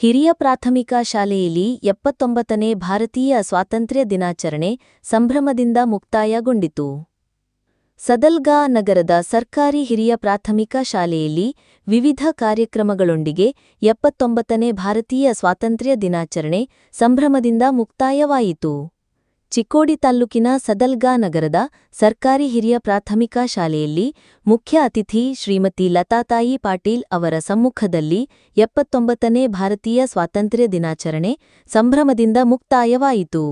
ಹಿರಿಯ ಪ್ರಾಥಮಿಕ ಶಾಲೆಯಲ್ಲಿ ಎಪ್ಪತ್ತೊಂಬತ್ತನೇ ಭಾರತೀಯ ಸ್ವಾತಂತ್ರ್ಯ ದಿನಾಚರಣೆ ಸಂಭ್ರಮದಿಂದ ಮುಕ್ತಾಯಗೊಂಡಿತು. ಸದಲ್ಗಾ ನಗರದ ಸರ್ಕಾರಿ ಹಿರಿಯ ಪ್ರಾಥಮಿಕ ಶಾಲೆಯಲ್ಲಿ ವಿವಿಧ ಕಾರ್ಯಕ್ರಮಗಳೊಂದಿಗೆ ಎಪ್ಪತ್ತೊಂಬತ್ತನೇ ಭಾರತೀಯ ಸ್ವಾತಂತ್ರ್ಯ ದಿನಾಚರಣೆ ಸಂಭ್ರಮದಿಂದ ಮುಕ್ತಾಯವಾಯಿತು. ಚಿಕ್ಕೋಡಿ ತಾಲ್ಲೂಕಿನ ಸದಲ್ಗಾ ನಗರದ ಸರ್ಕಾರಿ ಹಿರಿಯ ಪ್ರಾಥಮಿಕ ಶಾಲೆಯಲ್ಲಿ ಮುಖ್ಯ ಅತಿಥಿ ಶ್ರೀಮತಿ ಲತಾತಾಯಿ ಪಾಟೀಲ್ ಅವರ ಸಮ್ಮುಖದಲ್ಲಿ ಎಪ್ಪತ್ತೊಂಬತ್ತನೇ ಭಾರತೀಯ ಸ್ವಾತಂತ್ರ್ಯ ದಿನಾಚರಣೆ ಸಂಭ್ರಮದಿಂದ ಮುಕ್ತಾಯವಾಯಿತು.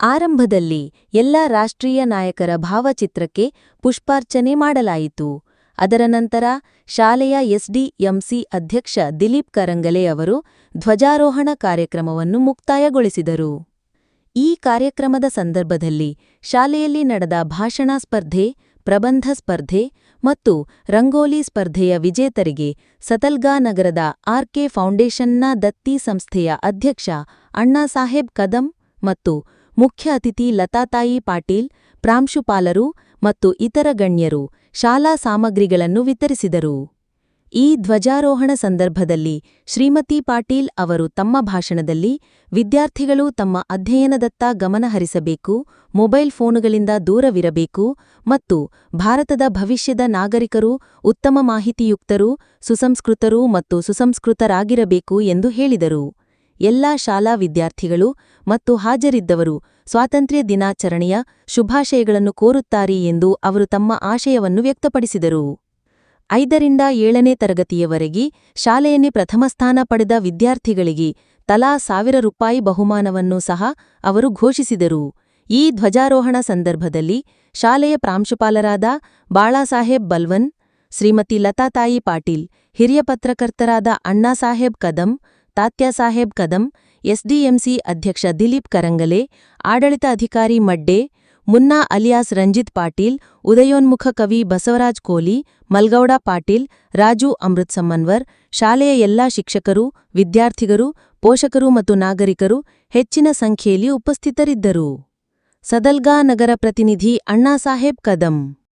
ಆರಂಭದಲ್ಲಿ ಎಲ್ಲ ರಾಷ್ಟ್ರೀಯ ನಾಯಕರ ಭಾವಚಿತ್ರಕ್ಕೆ ಪುಷ್ಪಾರ್ಚನೆ ಮಾಡಲಾಯಿತು. ಅದರ ನಂತರ ಶಾಲೆಯ ಎಸ್ಡಿಎಂಸಿ ಅಧ್ಯಕ್ಷ ದಿಲೀಪ್ ಕರಂಗಲೆ ಅವರು ಧ್ವಜಾರೋಹಣ ಕಾರ್ಯಕ್ರಮವನ್ನು ಮುಕ್ತಾಯಗೊಳಿಸಿದರು. ಈ ಕಾರ್ಯಕ್ರಮದ ಸಂದರ್ಭದಲ್ಲಿ ಶಾಲೆಯಲ್ಲಿ ನಡೆದ ಭಾಷಣ ಸ್ಪರ್ಧೆ, ಪ್ರಬಂಧ ಸ್ಪರ್ಧೆ ಮತ್ತು ರಂಗೋಲಿ ಸ್ಪರ್ಧೆಯ ವಿಜೇತರಿಗೆ ಸತಲ್ಗಾ ನಗರದ ಆರ್ಕೆ ಫೌಂಡೇಶನ್ನ ದತ್ತಿ ಸಂಸ್ಥೆಯ ಅಧ್ಯಕ್ಷ ಅಣ್ಣಾಸಾಹೇಬ್ ಕದಂ ಮತ್ತು ಮುಖ್ಯ ಅತಿಥಿ ಲತಾತಾಯಿ ಪಾಟೀಲ್, ಪ್ರಾಂಶುಪಾಲರು ಮತ್ತು ಇತರ ಗಣ್ಯರು ಶಾಲಾ ಸಾಮಗ್ರಿಗಳನ್ನು ವಿತರಿಸಿದರು. ಈ ಧ್ವಜಾರೋಹಣ ಸಂದರ್ಭದಲ್ಲಿ ಶ್ರೀಮತಿ ಪಾಟೀಲ್ ಅವರು ತಮ್ಮ ಭಾಷಣದಲ್ಲಿ ವಿದ್ಯಾರ್ಥಿಗಳು ತಮ್ಮ ಅಧ್ಯಯನದತ್ತ ಗಮನಹರಿಸಬೇಕು ಮೊಬೈಲ್ ಫೋನುಗಳಿಂದ ದೂರವಿರಬೇಕು ಮತ್ತು ಭಾರತದ ಭವಿಷ್ಯದ ನಾಗರಿಕರು, ಉತ್ತಮ ಮಾಹಿತಿಯುಕ್ತರು, ಸುಸಂಸ್ಕೃತರು ಮತ್ತು ಸುಸಂಸ್ಕೃತರಾಗಿರಬೇಕು ಎಂದು ಹೇಳಿದರು. ಎಲ್ಲಾ ಶಾಲಾ ವಿದ್ಯಾರ್ಥಿಗಳು ಮತ್ತು ಹಾಜರಿದ್ದವರು ಸ್ವಾತಂತ್ರ್ಯ ದಿನಾಚರಣೆಯ ಶುಭಾಶಯಗಳನ್ನು ಕೋರುತ್ತಾರೆ ಎಂದು ಅವರು ತಮ್ಮ ಆಶಯವನ್ನು ವ್ಯಕ್ತಪಡಿಸಿದರು. ಐದರಿಂದ ಏಳನೇ ತರಗತಿಯವರೆಗೆ ಶಾಲೆಯಲ್ಲಿ ಪ್ರಥಮ ಸ್ಥಾನ ಪಡೆದ ವಿದ್ಯಾರ್ಥಿಗಳಿಗೆ ತಲಾ ಸಾವಿರ ರೂಪಾಯಿ ಬಹುಮಾನವನ್ನು ಸಹ ಅವರು ಘೋಷಿಸಿದರು. ಈ ಧ್ವಜಾರೋಹಣ ಸಂದರ್ಭದಲ್ಲಿ ಶಾಲೆಯ ಪ್ರಾಂಶುಪಾಲರಾದ ಬಾಳಾಸಾಹೇಬ್ ಬಲ್ವನ್, ಶ್ರೀಮತಿ ಲತಾತಾಯಿ ಪಾಟೀಲ್, ಹಿರಿಯ ಪತ್ರಕರ್ತರಾದ ಅಣ್ಣಾಸಾಹೇಬ್ ಕದಂ, ತಾತ್ಯಾಸಾಹೇಬ್ ಕದಂ, ಎಸ್ಡಿಎಂಸಿ ಅಧ್ಯಕ್ಷ ದಿಲೀಪ್ ಕರಂಗಲೆ ಆಡಳಿತ ಅಧಿಕಾರಿ ಮಡ್ಡೆ ಮುನ್ನಾ ಅಲಿಯಾಸ್ ರಂಜಿತ್ ಪಾಟೀಲ್, ಉದಯೋನ್ಮುಖ ಕವಿ ಬಸವರಾಜ್ ಕೋಲಿ, ಮಲ್ಗೌಡ ಪಾಟೀಲ್, ರಾಜು ಅಮೃತ್ ಸಮ್ಮನ್ವರ್ ಶಾಲೆಯ ಎಲ್ಲಾ ಶಿಕ್ಷಕರು, ವಿದ್ಯಾರ್ಥಿಗರು, ಪೋಷಕರು ಮತ್ತು ನಾಗರಿಕರು ಹೆಚ್ಚಿನ ಸಂಖ್ಯೆಯಲ್ಲಿ ಉಪಸ್ಥಿತರಿದ್ದರು. ಸದಲ್ಗಾ ನಗರ ಪ್ರತಿನಿಧಿ ಅಣ್ಣಾಸಾಹೇಬ್ ಕದಂ.